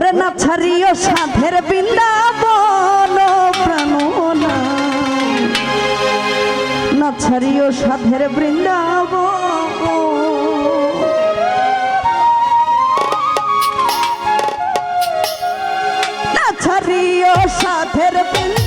ওরে না ছাড়িও সাধের বৃন্দাবন প্রাণনা। না ছাড়িও সাধের বৃন্দাব না ছাড়িও সাধের বৃন্দ